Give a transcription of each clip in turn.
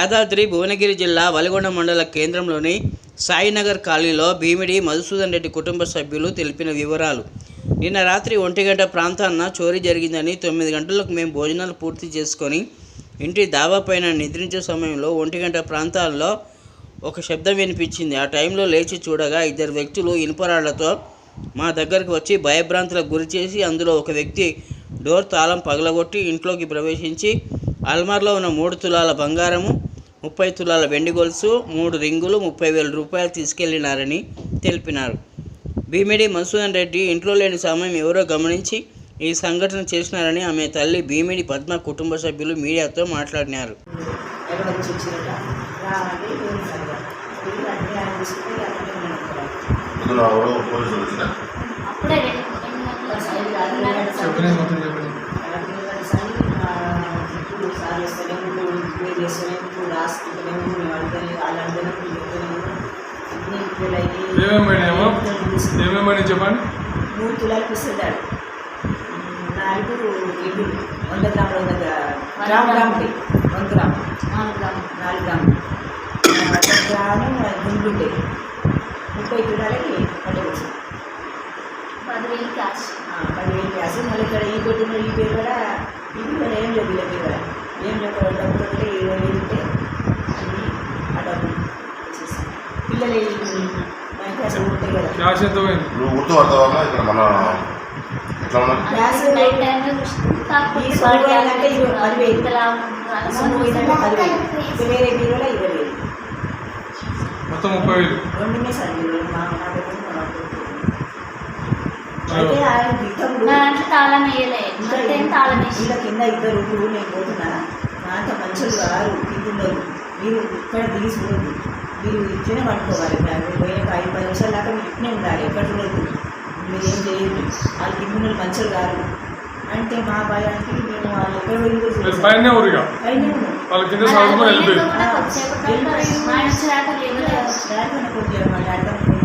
యాదాద్రి భువనగిరి జిల్లా వలిగొండ మండల కేంద్రంలోని సాయినగర్ కాలనీలో భీమిడి మధుసూదన్ రెడ్డి కుటుంబ సభ్యులు తెలిపిన వివరాలు. నిన్న రాత్రి ఒంటి గంట ప్రాంతాన్న చోరీ జరిగిందని తొమ్మిది గంటలకు మేము భోజనాలు పూర్తి చేసుకొని ఇంటి దాబాపైన నిద్రించే సమయంలో ఒంటి గంట ప్రాంతాల్లో ఒక శబ్దం వినిపించింది. ఆ టైంలో లేచి చూడగా ఇద్దరు వ్యక్తులు ఇనుపరాళ్ళతో మా దగ్గరకు వచ్చి భయభ్రాంతులకు గురి చేసి అందులో ఒక వ్యక్తి డోర్ తాళం పగలగొట్టి ఇంట్లోకి ప్రవేశించి అల్మార్లో ఉన్న మూడు తులాల బంగారము ముప్పై తులాల వెండి గొలుసు మూడు రింగులు ముప్పై వేల రూపాయలు తీసుకెళ్ళినారని తెలిపినారు. భీమిడి మధుసూదన్ రెడ్డి ఇంట్లో లేని సమయం ఎవరో గమనించి ఈ సంఘటన చేసినారని ఆమె తల్లి భీమిడి పద్మ కుటుంబ సభ్యులు మీడియాతో మాట్లాడినారు. ఎక్కడ ఏమేమి పోయినాయేమో ఏమేమి పోయినాయి చెప్పండి? మూడు తులాలకు ఇస్తున్నాడు నాలుగు ఇల్లు. వంద గ్రాములు వంద గ్రా- గ్రామ్ గ్రామ్ వంద గ్రామ్ నాలుగు గ్రాములు. నాలుగు గ్రాములు. వంద గ్రాము గుండ్లు. ఉంటాయి ముప్పై తులాలకి పట్టవచ్చు పదివేలు క్యాష్. పదివేలు గ్యాస్ మళ్ళీ ఇక్కడ ఈ కొట్టిన ఈ పేరు కూడా ఇది కూడా ఏం లేదు వీళ్ళ పేరు కూడా. ఏం చెప్పారు డబ్బులు ఉంటే ఇరవై వేలు ఉంటే అన్ని ఆ డబ్బులు పిల్లలు పోయింది నువ్వు గుర్తుపడతావా? ఇక్కడ మన ఎట్లా వేరే ఇరవై వేలు. మొత్తం ముప్పై వేలు. రెండునే సార్. అయితే ఆయన తాళం వేయలే. తాళం ఇలా కింద ఇద్దరు నేను పోతున్నా. అంత మంచులు గారు కింద. ఉండదు మీరు ఇక్కడ చూడద్దు. మీరు ఇట్లనే పట్టుకోవాలి. మీరు పోయిన ఐదు పది నిమిషాల దాకా మీరు ఇట్లనే ఉండాలి. ఎక్కడ చూడద్దు మీరు ఏం చేయొద్దు. వాళ్ళు కింద ఉన్న మంచులు గారు అంటే మా భయానికి మేము వాళ్ళు ఎక్కడ పోయిందో. పైన ఊరిగా పైనే వాళ్ళ కింద వెళ్ళిపోయి డాడీ మా డాడీ ఫోన్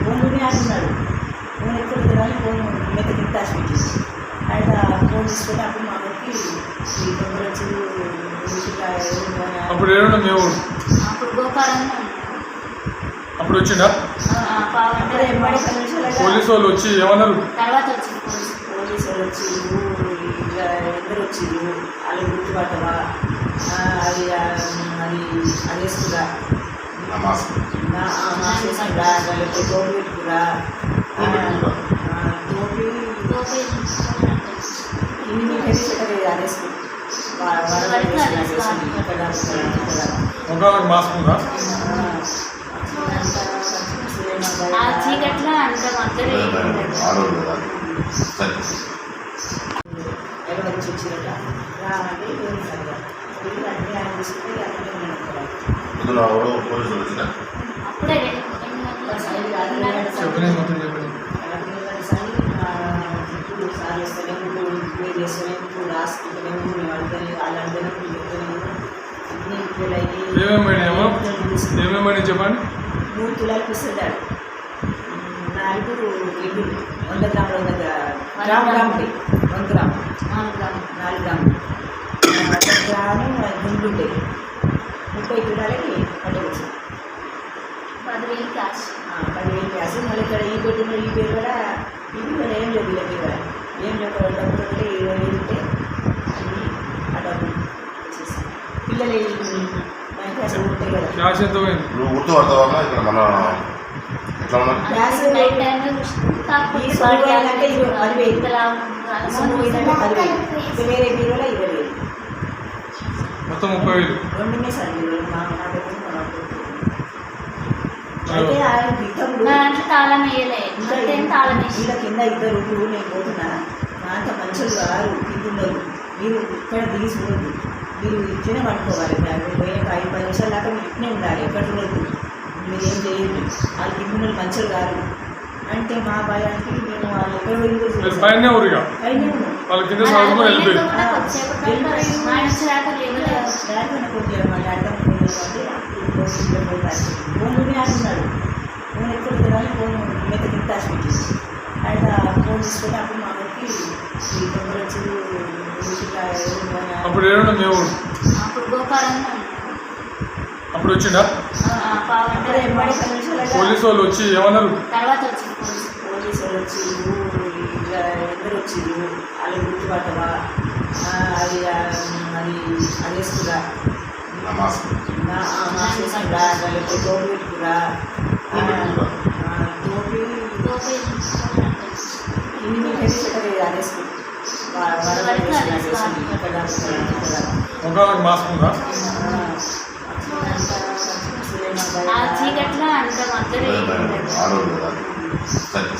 ఫోన్ ఆడుతున్నాడు ఫోన్ ఎక్కడ కానీ ఫోన్ మెత్త కింద పెట్టింది ఆయన ఫోన్ తీసుకొని అప్పుడు మా అప్పుడు ఏమన్నా మేము అప్పుడు గోపాలం అప్పుడు వచ్చిందా పోలీసు వాళ్ళు వచ్చి ఏమన్నారు? తర్వాత పోలీసు. వాళ్ళు వచ్చి ఇద్దరు వాళ్ళు గుర్తుపట్టవా? అది అది లేకపోతే పెట్టుకురా. టోపీ గోపి ఇన్ని తెలిసి అనేసి ముఖాలకు మాస్క్ ఉందా? ఆ చీకట్లో అంత వచ్చిన? అప్పుడే రెండు గంటల చెప్పలేదు మొత్తం చెప్పండి ఇప్పుడు సార్ వేస్తలేము ఇప్పుడు చేస్తలేము ఇప్పుడు రాసుకుంటలేము మేము అడగలేదు వాళ్ళు అడగలేదు వీళ్ళు చెప్తలేము అన్నీ ఇప్పుడు అయ్యి ఏమేమి పోయినాయేమో ఏమేమి పోయినాయి చెప్పండి మూడు తులాలకు ఇస్తున్నాడు నాలుగు ఇల్లు వంద గ్రాములు వంద గ్రా- గ్రామ్ గ్రామ్ ఉంటాయి వంద గ్రామ్ నాలుగు గ్రాములు. నాలుగు గ్రాములు వంద గ్రాము గుండ్లు ఉంటాయి ముప్పై తులాలకి పట్టవచ్చు పదివేలు క్యాష్ పదివేలు గ్యాస్ మళ్ళీ ఇక్కడ ఈ కొట్టిన ఈ పేరు కూడా ఇది కూడా ఏం లేదు వీళ్ళ పేరు కూడా ఏం చెప్పారు డబ్బులు ఉంటే ఇరవై వేలు ఉంటే అన్ని ఆ డబ్బులు వచ్చేసి పిల్లలు నువ్వు గుర్తుపడతావా? ఇక్కడ మన ఎట్లా ఉన్నా? వేరే బీరువాలో ఇరవై వేలు మొత్తం ముప్పై వేలు. రెండునే సార్. అయితే ఆయన తాళం వేయలే. కింద ఇద్దరు నేను పోతున్నా నా అంత మంచులు గారు కింద మీరు ఇక్కడ చూడద్దు మీరు ఇట్లనే పట్టుకోవాలి మీరు పోయిన ఐదు పది నిమిషాల దాకా మీరు ఇట్లనే ఉండాలి ఎక్కడ చూడద్దు మీరు ఏం చేయొద్దు. వాళ్ళ కింద ఉన్న మంచులు గారు అంటే మా భయానికి మేము వాళ్ళు ఎక్కడ. పైన పైనే వాళ్ళ కింద డాడీ ఫోన్ ఎక్కడ కానీ ఫోన్ మెత్త కింద పెట్టింది. ఆయన ఫోన్ తీసుకొని అప్పుడు మా ఈ తొందర వచ్చి అప్పుడు ఏమన్నా మేము అప్పుడు అప్పుడు వచ్చిందా పోలీసు వాళ్ళు వచ్చి ఏమన్నారు? తర్వాత పోలీసు. వచ్చి ఇట్లా ఎందరు వచ్చి వాళ్ళు గుర్తుపట్టవా ఆ, అది ఆ, అది అది వేసుకురా. నమాజ్ నా మాస్క్ వేసుకురా లేకపోతే టోపీ పెట్టుకురా. ఆ, ఆ, టోపీ టోపీ. ఇన్ని మీకైతే చెప్పలేదు అది వేసుకు ముఖాలకు మాస్క్ ఉందా? చీకట్లో అంత సరే.